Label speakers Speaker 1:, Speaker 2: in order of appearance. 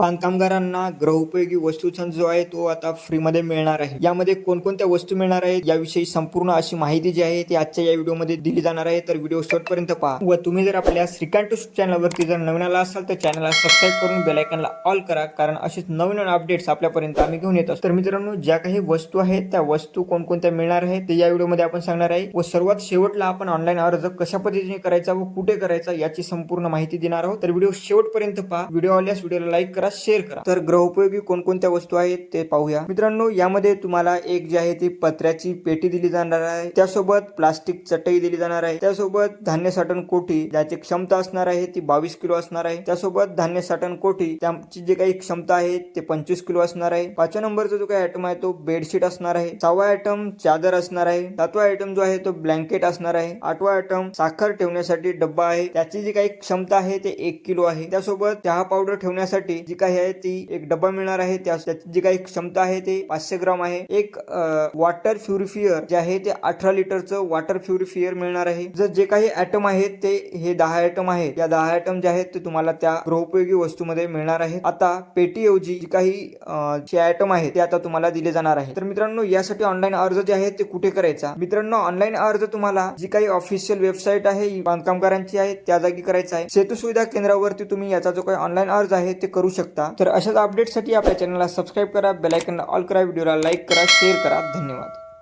Speaker 1: बांधकामगारांना गृहउपयोगी वस्तूचा जो आहे तो आता फ्रीमध्ये मिळणार आहे. यामध्ये कोणकोणत्या वस्तू मिळणार आहेत याविषयी संपूर्ण अशी माहिती जी आहे ती आजच्या या व्हिडिओमध्ये दिली जाणार आहे. तर व्हिडिओ शेवटपर्यंत पहा. व तुम्ही जर आपल्या श्रीकांत चॅनलवरती जर नवीन आला असाल तर चॅनलला सबस्क्राईब करून बेलायकनला ऑल करा. कारण असेच नवीन नवीन अपडेट्स आपल्यापर्यंत आम्ही घेऊन येतो तर मित्रांनो ज्या काही वस्तू आहेत त्या वस्तू कोणकोणत्या मिळणार आहेत ते या व्हिडिओमध्ये आपण सांगणार आहे. व सर्वात शेवटला आपण ऑनलाईन अर्ज कशा पद्धतीने करायचा व कुठे करायचा याची संपूर्ण माहिती देणार आहोत. तर व्हिडिओ शेवटपर्यंत पहा. व्हिडिओ आल्यास व्हिडिओला लाईक करा. शेअर करा. तर गृहोपयोगी कोणकोणत्या वस्तू आहेत ते पाहूया. मित्रांनो यामध्ये तुम्हाला एक जी आहे ती पत्र्याची पेटी दिली जाणार आहे. त्यासोबत प्लास्टिक चटई दिली जाणार आहे. त्यासोबत धान्य साठवण कोठी ज्याची क्षमता असणार आहे ती बावीस किलो असणार आहे. त्यासोबत धान्य साठवण कोठी त्याची जी काही क्षमता आहे ते पंचवीस किलो असणार आहे. पाचव्या नंबरचा जो काही आयटम आहे तो बेडशीट असणार आहे. सहावा आयटम चादर असणार आहे. सातवा आयटम जो आहे तो ब्लँकेट असणार आहे. आठवा आयटम साखर ठेवण्यासाठी डब्बा आहे. त्याची जी काही क्षमता आहे ते एक किलो आहे. त्यासोबत चहा पावडर ठेवण्यासाठी जी काही आहे ती एक डब्बा मिळणार आहे. त्या त्याची जी काही क्षमता आहे ते पाचशे ग्राम आहे. एक वॉटर प्युरिफियर जे आहे ते अठरा लिटरचं वॉटर प्युरिफियर मिळणार आहे. जर जे काही ऍटम आहेत ते हे दहा आयटम आहेत या दहा आयटम जे आहेत ते तुम्हाला त्या गृहोपयोगी वस्तूमध्ये मिळणार आहेत आता पेटीऐवजी जी काही जे आयटम आहेत ते आता तुम्हाला दिले जाणार आहे. तर मित्रांनो यासाठी ऑनलाईन अर्ज जे आहे ते कुठे करायचा? मित्रांनो ऑनलाईन अर्ज तुम्हाला जी काही ऑफिशियल वेबसाईट आहे ही बांधकामगारांची आहे त्या जागी करायचा आहे. सेतू सुविधा केंद्रावरती तुम्ही याचा जो काही ऑनलाईन अर्ज आहे ते करू शकता. शकता. तर अशाच अपडेटसाठी आपल्या चॅनलला सबस्क्राईब करा बेलायकनला ऑल करा व्हिडिओला लाईक करा शेअर करा. धन्यवाद.